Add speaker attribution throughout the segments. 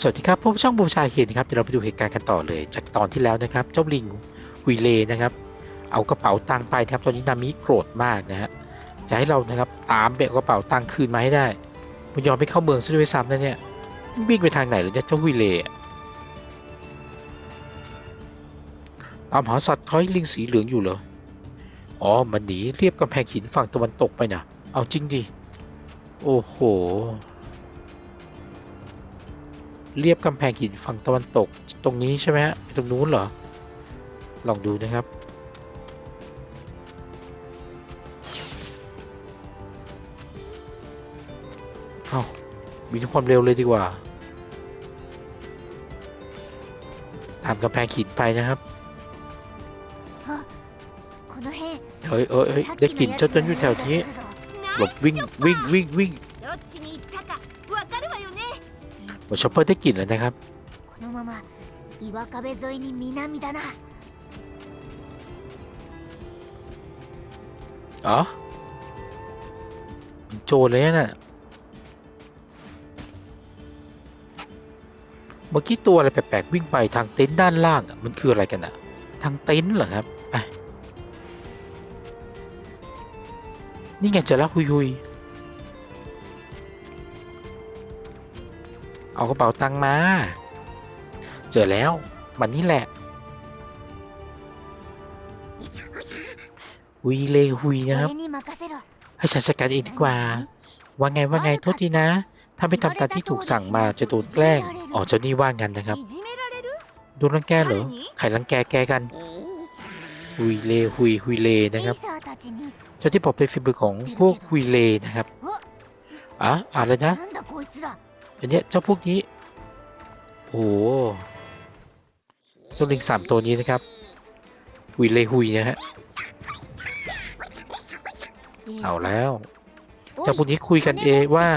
Speaker 1: สวัสดีครับพบช่องบูชาเฮียนครับเดี๋ยวเราไปดูเหตุการณ์กันต่อเลย จากตอนที่แล้วนะครับ เจ้าลิงวีเลนะครับ เอากระเป๋าตังค์ไปครับตอนนี้นามิโกรธมากนะฮะจะให้เรานะครับตามเอากระเป๋าตังค์คืนมาให้ได้มันยอมไม่เข้าเมืองซะด้วยซ้ำนะเนี่ยวิ่งไปทางไหนเลยเนี่ยเจ้าวีเลอะตามหาสัตว์ท้อยลิงสีเหลืองอยู่เหรออ๋อมันหนีเรียบกำแพงหินฝั่งตะวันตกไปนะเอาจริงดิโอ้โห เรียบกำแพงหินฝั่งตะวันตกตรงนี้ใช่ไหมฮะไปตรงนู้นเหรอ ลองดูนะครับ เอาบินความเร็วเลยดีกว่า ตามกำแพงหินไปนะครับเฮ้ยเฮ้ยได้กลิ่นเจ้าต้
Speaker 2: น
Speaker 1: อยู่แถวนี้หลบวิ่งวิ่งวิ่งวิ่ง เหมือนชอปเปอร์ได้กลิ่นแล้วนะครับ
Speaker 2: このまま岩壁沿いに南だな
Speaker 1: อ๋อมันโจรเลยน่ะ เมื่อกี้ตัวอะไรแปลกๆวิ่งไปทางเต็นท์ด้านล่างอะมันคืออะไรกันอะทางเต็นท์เหรอครับไปนี่ไงเจอแล้วหุยหุย เอากระเป๋าตังมา เจอแล้ว มันนี่แหละวีเลหุยนะครับ ให้ฉันจัดการเองดีกว่า ว่าไงว่าไงโทษทีนะ ถ้าไม่ทำตามที่ถูกสั่งมาจะโดนแกล้งออกจ้านี่ว่างันนะครับโดนรังแกเหรอใครรังแกแกกันหุยเลหุยหุยเลนะครับ เจ้าที่ผมเป็นฝีมือของพวกหุยเลนะครับ อะอะไรนะ อันเนี้ยเจ้าพวกนี้ โอ้เจ้าลิงสามตัวนี้นะครับวิเลหุยนะฮะ เอาแล้ว เจ้าพวกนี้คุยกันเองว่า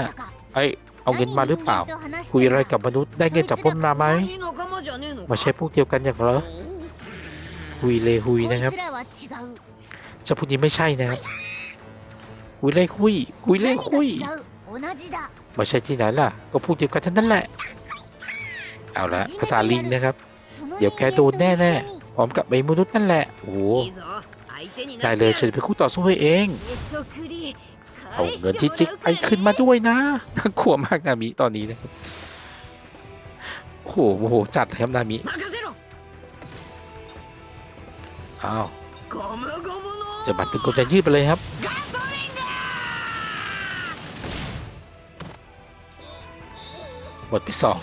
Speaker 1: ไอเอาเงินมาหรือเปล่า คุยอะไรกับมนุษย์ได้เงินจากพวกนาไหมมาใช้พวกเดียวกันอย่างเหรอฮุเลฮุยนะครับเจ้าพวกนี้ไม่ใช่นะครับฮุเลฮุยฮุเลฮุย ไม่ใช่ที่ไหนล่ะ ก็พูดเดียวกันท่างนั้นแหละ เอาละภาษาลิงนะครับ เดี๋ยวแกโดนแน่แน่พร้อมกับไอ้มนุษย์นั่นแหละ โอ้ได้เลยฉันเปคู่ต่อสู้ให้เอง เอาเงินที่จิกไปขึ้นมาด้วยนะน่ากลัวมากนามิตอนนี้นะครับโอ้โหจัดครับนามิอ้าวจะบัตรเป็นกดจะยืดไปเลยครับ บทที่สอง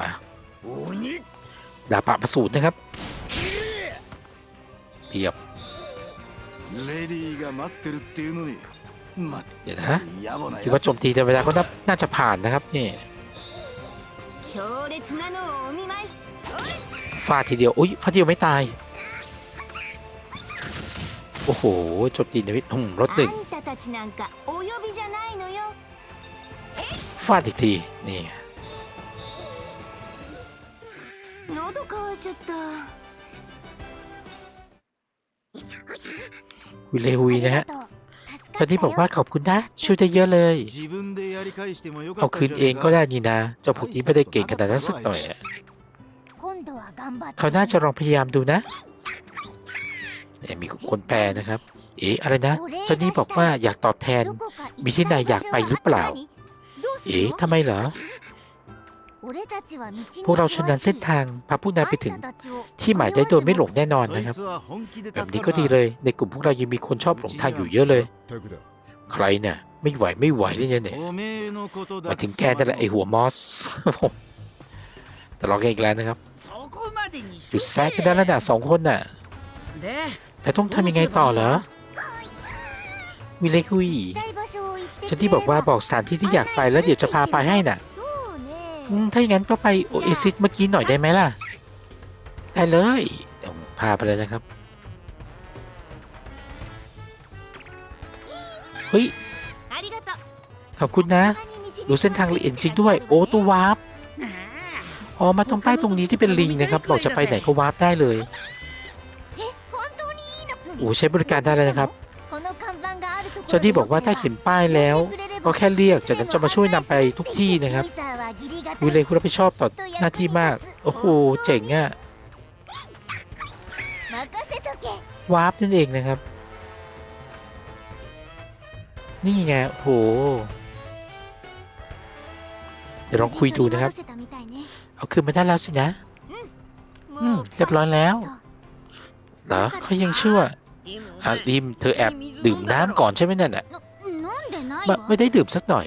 Speaker 1: มาดาบะประสูตรนะครับเทียบเดี๋ยวนะคิดว่าโจมตีแต่เวลาก็น่าจะผ่านนะครับนี่ฟาดทีเดียว อุ้ยฟาดทีเดียวไม่ตาย โอ้โหจบดีนดวิดทงรถหนึ่งฟาดอีกทีนี่วิเลหุยนะฮะตอน
Speaker 2: ที่
Speaker 1: บอกว่าขอบคุณนะ ช่วยได้เยอะเลย เอาคืนเองก็ได้นี่นะ เจ้าพวกนี้ไม่ได้เก่งขนาดนั้นสักหน่อยเขาน่าจะลองพยายามดูนะ มีคนแปลนะครับ เอ๋อะไรนะชอนนี่บอกว่าอยากตอบแทน มีที่นายอยากไปหรือเปล่า เอ๋ทำไมเหรอ พวกเราชนันเส้นทางพาผู้นายไปถึง ที่หมายได้โดยไม่หลงแน่นอนนะครับ แบบนี้ก็ดีเลย ในกลุ่มพวกเรายังมีคนชอบหลงทางอยู่เยอะเลย ใครเนี่ยไม่ไหวไม่ไหวเลยเนี่ยมาถึงแกนั่นแหละไอหัวมอสแต่ลองกอีกแล้วนะครับ หยุดแซกกันได้แล้วนะสองคนน่ะ แต่ต้องทำยังไงต่อเหรอ วิเลคุยฉันที่บอกว่าบอกสถานที่ที่อยากไปแล้วเดี๋ยวจะพาไปให้น่ะถ้าอย่างนั้นก็ไปโอเอซิสเมื่อกี้หน่อยได้ไหมล่ะ ได้เลย พาไปเลยนะครับ เฮ้ย ขอบคุณนะ รู้เส้นทางละเอียดจริงด้วย โอ้ตัววาร์ปอ๋อ มาตรงใต้ตรงนี้ที่เป็นลิงนะครับ บอกจะไปไหนก็วาร์ปได้เลย อู่ใช้บริการได้เลยนะครับเจ้าที่บอกว่าถ้าเห็นป้ายแล้ว ก็แค่เรียกจากนั้นจะมาช่วยนำไปทุกที่นะครับวิเลยผู้รับผิดชอบต่อหน้าที่มาก โอ้โหเจ๋งอะ่ะวาร์ปนั่นเองนะครับ นี่ไงโหเดี๋ยวลองคุยดูนะครับ เอาคืนมาได้แล้วสินะ อืมเรียบร้อยแล้ว เหรอเขายังชั่ว อาริมเธอแอบดื่มน้ำก่อนใช่ไหมนั่นน่ะไม่ได้ดื่มสักหน่อย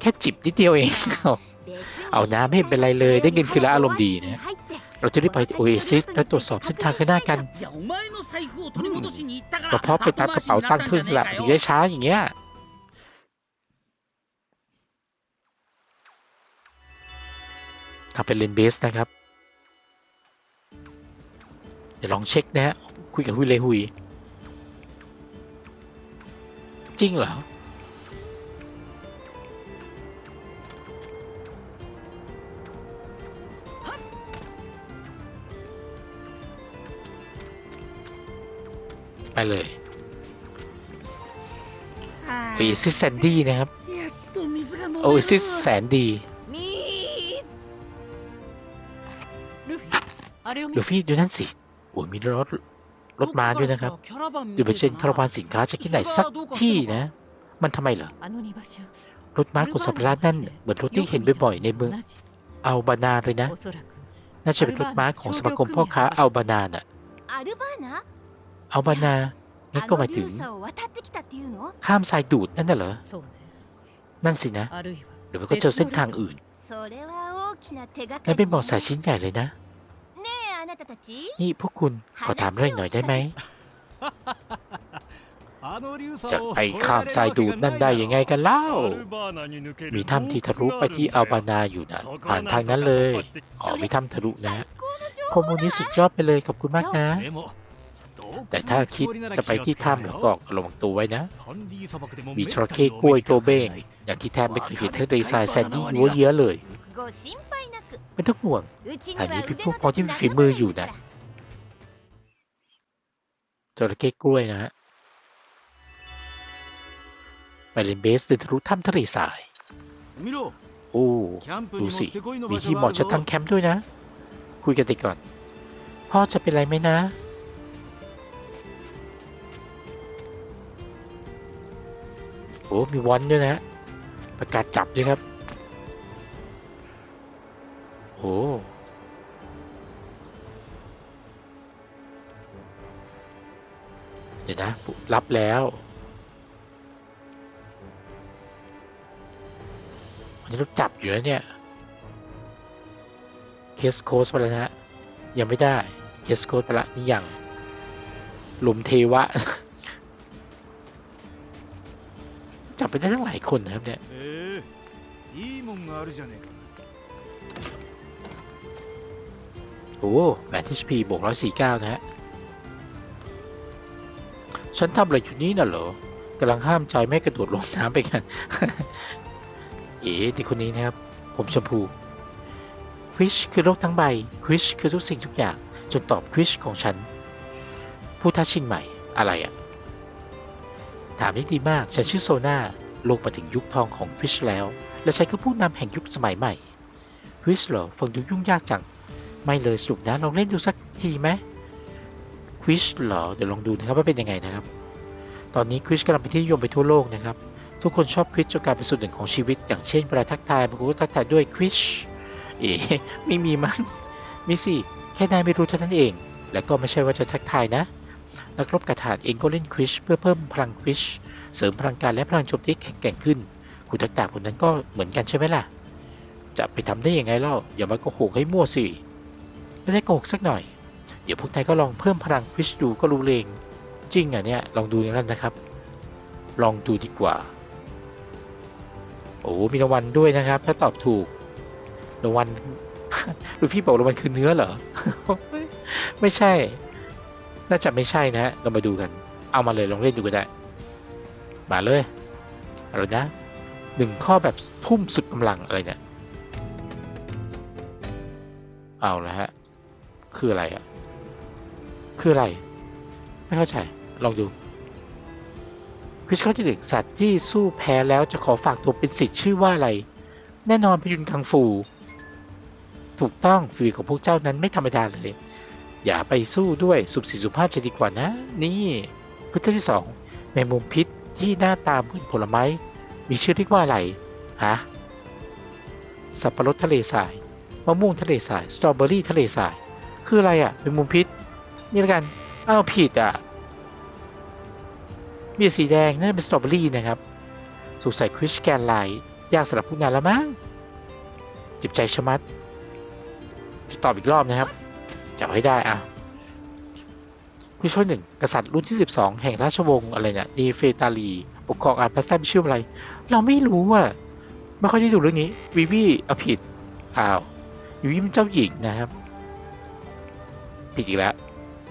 Speaker 1: แค่จิบนิดเดียวเอง เอาน้ำไม่เป็นไรเลย ได้เงินคือละอารมณ์ดีนะ เราจะได้ไปโอเอซิสและตรวจสอบเส้นทางข้างหน้ากันเราพอไปตามกระเป๋าตั้งขึ้นละถึงได้ช้าอย่างเงี้ยทำเป็นเลนเบสนะครับ เดี๋ยวลองเช็คนะฮะคุยกับฮุยเลฮุย จริงเหรอ ไปเลยโอซิสแซนดี้นะครับ โอ้ซิสแซนดี้ดูฟี่ดูนั่นสิโอ้ยมีรถ รถม้าด้วยนะครับหรือไม่เช่นคาราวานสินค้าจะที่ไหนสักที่นะ มันทำไมเหรอรถม้าของสัปราชนั่นเหมือนรถที่เห็นบ่อยๆในเมืองอัลบานาเลยนะ น่าจะเป็นรถม้าของสมาคมพ่อค้าอัลบานาน่ะอัลบานานั่นก็หมายถึง ข้ามสายดูดนั่นน่ะเหรอ นั่นสินะเดี๋ยว่าก็เจอเส้นทางอื่นนั่นเป็นบ่อสายชิ้นใหญ่เลยนะ นี่พวกคุณขอถามเรื่องหน่อยได้ไหมจะไปข้ามทรายดูดนั่นได้ยังไงกันเล่า มีถ้ำที่
Speaker 3: ทะ
Speaker 1: ลุไปที่อัลบานาอ
Speaker 3: ยู่
Speaker 1: นะผ่า
Speaker 3: น
Speaker 1: ทา
Speaker 3: ง
Speaker 1: นั้
Speaker 3: น
Speaker 1: เล
Speaker 3: ย ข
Speaker 1: อมีถ้ำทะลุนะคอมมูนิสุดยอดไปเลยขอบคุณมากนะ แต่ถ้าคิดจะไปที่ถ้ำหล
Speaker 3: อกอ
Speaker 1: กระวังตัวไว้นะ มีช
Speaker 3: อ
Speaker 1: รเคกล้
Speaker 3: วย
Speaker 1: ตั
Speaker 3: ว
Speaker 1: เบ้ง อย่างที่แทบไม่เคยเห็นทะเลทรายแซนดี้วัวเยอะเลย ไม่ต้องห่วง
Speaker 2: อัน
Speaker 1: นี้พี่
Speaker 2: พว
Speaker 1: กพอที่มีฝีมืออยู่นะจระเข้กล้วยนะฮะไปเลนเบสเดินทะลุถ้ำทะเลทรายโอ้ดูสิ มีที่หม
Speaker 4: อ
Speaker 1: จะตั้งแคมป์ด้วยนะ คุยกันดีก่อน พ่อจะเป็นไรไหมนะ โอ้มีวอนด้วยนะ ประกาศจับด้วยครับ โอ้เดี๋ยวนะ รับแล้ววันนี้เราจับอยู่แล้วเนี่ยเคสโคสไปแล้วนะฮะยังไม่ได้เคสโคสไปละนี่ยังหลุมเทวะ จับไปได้ทั้งหลายคนนะครับเนี่ย โอ้แบท HP บวก149 นะฮะ ฉันทำอะไรอยู่นี่น่ะเหรอกำลังห้ามใจไม่กระโดดลงน้ำไปกัน เอ๋ที่คนนี้นะครับ ผมชมพูควิชคือโลกทั้งใบควิชคือทุกสิ่งทุกอย่างจนตอบควิชของฉัน ผู้ท้าชิงใหม่อะไรอะ่ะ ถามได้ดีมาก ฉันชื่อโซนาโลกมาถึงยุคทองของควิชแล้ว และฉันก็ผู้นำแห่งยุคสมัยใหม่ควิชเหรอฟังดูยุ่งยากจัง ไม่เลยสรุปนะลองเล่นดูสักทีไหมควิชเหรอเดี๋ยวลองดูนะครับว่าเป็นยังไงนะครับ ตอนนี้ควิชกำลังเป็นที่นิยมไปทั่วโลกนะครับ ทุกคนชอบควิชจนกลายเป็นส่วนหนึ่งของชีวิต อย่างเช่นเวลาทักทายบางคนก็ทักทายด้วยควิชเอ๋ไม่มีมั้งมีสิแค่นายไม่รู้เท่านั้นเอง และก็ไม่ใช่ว่าจะทักทายนะนักรบกระถาดเองก็เล่นควิชเพื่อเพิ่มพลังควิชเสริมพลังการและพลังโจมตีแข็งแกร่งขึ้นคุณทักษะคนนั้นก็เหมือนกันใช่ไหมล่ะ จะไปทำได้ยังไงเล่าอย่ามาโกหกให้มั่วสิ ไม่ได้โกหกสักหน่อย เดี๋ยวพวกนายก็ลองเพิ่มพลังวิชดูก็รู้เองจริงอะเนี่ยลองดูอย่างนั้นนะครับ ลองดูดีกว่า โอ้มีรางวัลด้วยนะครับ ถ้าตอบถูกรางวัลลูฟี่บอกรางวัลคือเนื้อเหรอ ไม่ใช่ น่าจะไม่ใช่นะฮะเรามาดูกัน เอามาเลยลองเล่นดูก็ได้ มาเลยอะไรนะหนึ่งข้อแบบทุ่มสุดกำลังอะไรเนี่ย เอาละฮะ คืออะไรอะคืออะไร ไม่เข้าใจ ลองดูควิชข้อที่หนึ่งสัตว์ที่สู้แพ้แล้วจะขอฝากตัวเป็นสิทธิ์ชื่อว่าอะไร แน่นอนพยุนคังฟู ถูกต้องฝีของพวกเจ้านั้นไม่ธรรมดาเลย อย่าไปสู้ด้วยสุบสี่สุภาพจะดีกว่านะ นี่พุทธที่สองแมงมุมพิษที่หน้าตาเหมือนผลไม้ มีชื่อเรียกว่าอะไรฮะสับปะรดทะเลทรายมะม่วงทะเลทรายสตรอเบอรี่ทะเลทราย คืออะไรอะเป็นมุมพิษ นี่ละกัน อ้าวผิดอะมีสีแดงนั่นเป็นสตรอเบอรี่นะครับสงสัยคริสแกนไลน์ยากสำหรับผู้งานแล้วมั้งจิบใจชะมัดตอบอีกรอบนะครับจะเอาให้ได้อะผู้ช่วยหนึ่งกษัตริย์รุ่นที่ 12 แห่งราชวงศ์อะไรเนี่ยดีเฟตาลีปกครองอาร์พัสตันชื่ออะไร เราไม่รู้อะไม่ค่อยได้ดูเรื่องนี้วิวีเอาผิดอ้าววิวีเป็นเจ้าหญิงนะครับ ผิดอีกแล้ว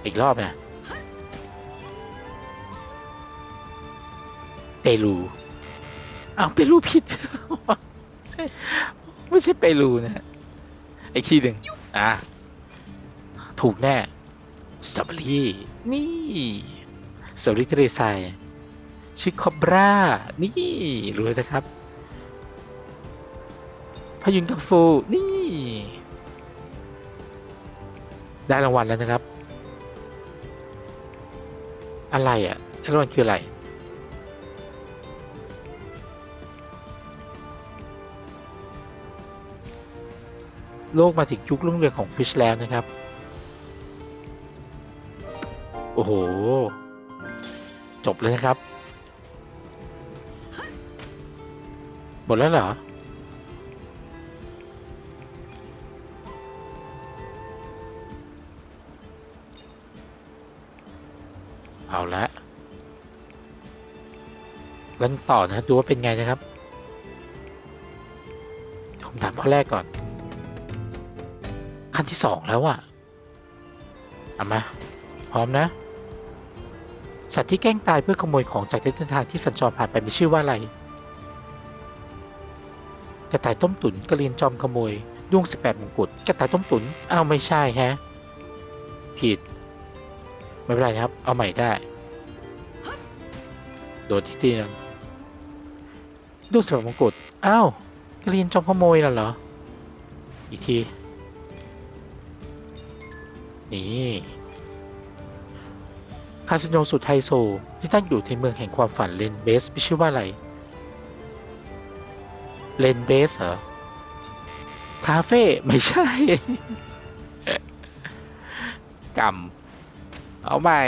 Speaker 1: อีกรอบนะเปรูอ้าวเปรูผิด ไม่ใช่เปรูนะฮะอีกทีหนึ่งอะถูกแน่สตรอเบอรี่นี่สตรอเบอรี่ทะเลทรายชื่อคอบรานี่รู้เลยนะครับพยุนกังฟูนี่ ได้รางวัลแล้วนะครับ อะไรอะรางวัลคืออะไรโลกมาถึงยุครุ่งเรืองของฟิชแล้วนะครับ โอ้โห จบเลยนะครับ หมดแล้วเหรอ เอาละกันต่อนะดูว่าเป็นไงนะครับ ผมถามข้อแรกก่อนขั้นที่สองแล้วอะเอามา พร้อมนะ สัตว์ที่แกล้งตายเพื่อขโมยของจากเส้นทางที่สัญจรผ่านไปมีชื่อว่าอะไร กระต่ายต้มตุ๋นกระเรียนจอมขโมยด้วงสิบแปมงกุฎกระต่ายต้มตุ๋นอ้าวไม่ใช่แฮะ ผิด ไม่เป็นไรครับ เอาใหม่ได้ โดดที่ทีนึงดูสำหรับมงกุฎอ้าวกระเรีนจอมขโมยน่ะเหรอ อีกที นี่คาสิโนสุดไฮโซที่ตั้งอยู่ในเมืองแห่งความฝันเลนเบสมีชื่อว่าอะไรเลนเบสเหรอ คาเฟ่ ไม่ใช่กำ เอาใหม่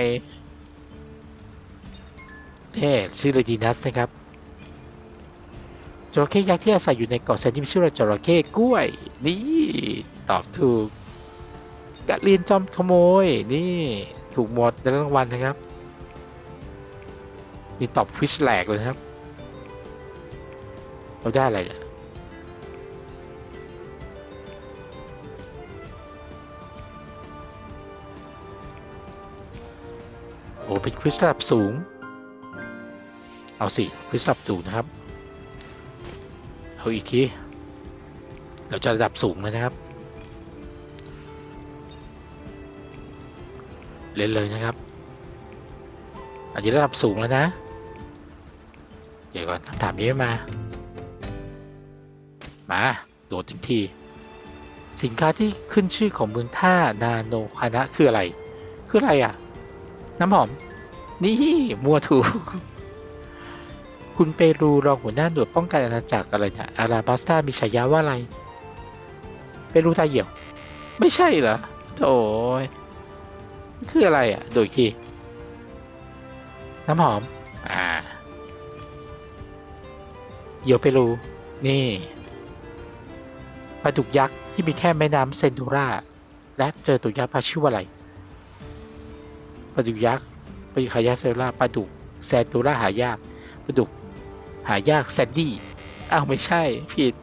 Speaker 1: นี่ชื่อเลดีนัสนะครับจระเข้ยักษ์ที่อาศัยอยู่ในเกาะแซนที่มีชื่อว่าจระเข้กล้วย นี่ ตอบถูกกะเรียนจอมขโมย นี่ถูกหมดได้รางวัลนะครับนี่ตอบฟิชแหลกเลยครับ เราได้อะไรเนี่ย อ้เป็นคริสระดับสูง เอาสิคริสระดับสูงนะครับ เอาอีกที เราจะระดับสูงเลยนะครับ เล่นเลยนะครับ อันนี้ระดับสูงแล้วนะ เดี๋ยวก่อนคำถามนี้มา มา โดดเต็มทีสินค้าที่ขึ้นชื่อของเมืองท่านาโนฮานะคืออะไร คืออะไรอะ น้ำหอม นี่มัวถูกคุณเปรูรองหัวหน้าหน่วยป้องกันอาณาจักรอะไรเนี่ยอาราบัสตามีฉายาว่าอะไร เปรูตาเหี่ยว ไม่ใช่เหรอโถ่ยคืออะไรอะ โดยทีน้ำหอม อ่าเหี่ยวเปรู นี่ปลาดุกยักษ์ที่มีแค่แม่น้ำเซนดูรา และเจอตัวยักษ์ปลาชื่อว่าอะไร ลาดุกยักษ์ปลาดุกหายากเซนดูราปลาดุกแซนดูราหายากปลาดุกหายากแซนดี้อ้าวไม่ใช่ผิด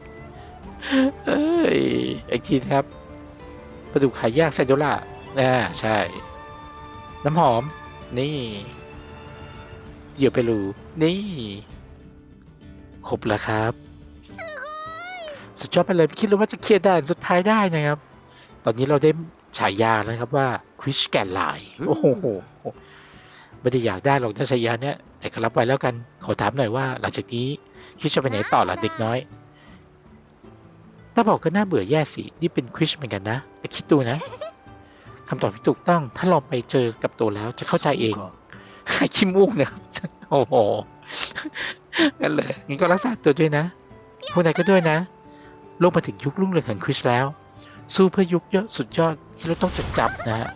Speaker 1: เอ้ยอีกทีครับปลาดุกหายากแซนดูราอ่าใช่ น้ำหอม นี่เหยื่อเปรูนี่ ครบแล้วครับ สุดยอดไปเลยไม่คิดเลยว่าจะเคลียร์ได้สุดท้ายได้นะครับ ตอนนี้เราได้ฉายาแล้วนะครับว่า คริสแกนไลน์โอ้โหไม่ได้อยากได้หรอกถ้าฉายาเนี้ยแต่แต่ก็รับไว้แล้วกัน ขอถามหน่อยว่า หลังจากนี้คิดจะไปไหนต่อล่ะเด็กน้อยถ้าบอกก็น่าเบื่อแย่สิ นี่เป็นคริสเหมือนกันนะแต่คิดดูนะคำตอบที่ถูกต้อง ถ้าลองไปเจอกับตัวแล้วจะเข้าใจเอง
Speaker 4: か
Speaker 1: ไอ้ขี้มูกนะครับโอ้โหนั่นเลยงั้นก็รักษาตัวด้วยนะ พวกนายก็ด้วยนะโลกมาถึงยุครุ่งเรืองแห่งคริสแล้ว สู้เพื่อยุคยอดสุดยอดที่เราต้องจดจำนะฮะ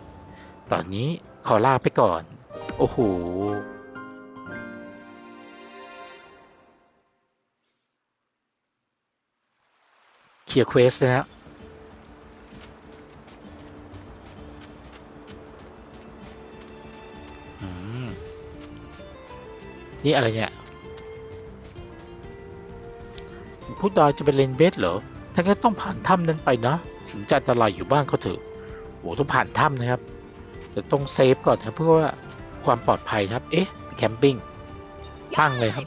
Speaker 1: ตอนนี้ขอลาไปก่อน โอ้โหเคลียร์เควสนะฮะนี่อะไรเนี่ยผู้ดอยจะเป็นเลนเบสเหรอถ้างั้นต้องผ่านถ้ำนั้นไปนะ ถึงจะอันตรายอยู่บ้างก็เถอะโหต้องผ่านถ้ำนะครับ เดี๋ต้องเซฟก่อนครับเพื่อว่าความปลอดภัยครับ เอ๊ะแคมปิ้งตั้งเลยครับ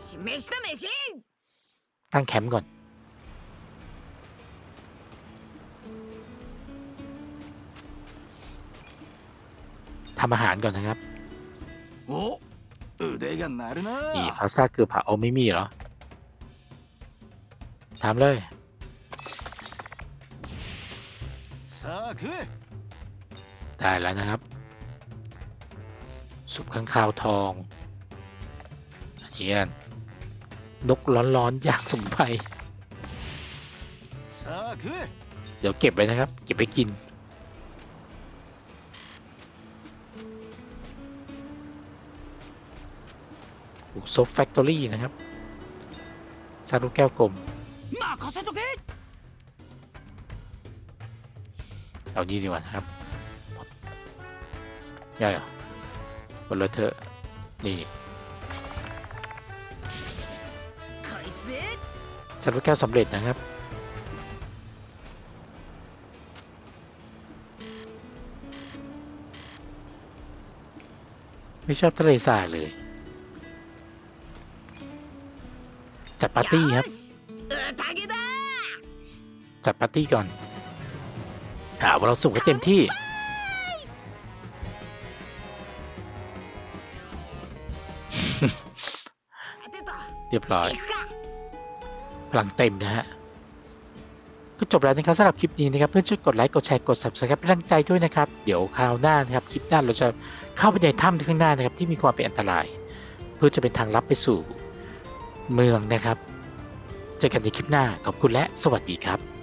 Speaker 1: ตั้งแคมป์ก่อน ทำอาหารก่อนนะครับนี่พาสต้าเกือผักเอาไม่มีเหรอทำเลยได้แล้วนะครับ สุกข้างคาวทองเยี่ยนนกร้อนร้อนอยากสมไพเดี๋ยวเก็บไปนะครับ เก็บไปกิน โซฟแฟคทอรี่นะครับซาลูกแก้วกลมเอาดีดีกว่านะครับ ใหญ่ มันเละเทอะนี่ฉันก็แก้สำเร็จนะครับไม่ชอบทะเลสาบเลย จัดปาร์ตี้ครับ จัดปาร์ตี้ก่อนหาว่าเราสูงก็เต็มที่ เรียบร้อยพลังเต็มนะฮะก็จบแล้วนะครับสำหรับคลิปนี้นะครับเพื่อนช่วยกดไลค์กดแชร์กด subscribe เป็นกำลังใจด้วยนะครับเดี๋ยวคราวหน้านะครับคลิปหน้าเราจะเข้าไปในถ้ำข้างหน้านะครับที่มีความเป็นอันตราย เพื่อจะเป็นทางลับไปสู่เมืองนะครับ เจอกันในคลิปหน้าขอบคุณและสวัสดีครับ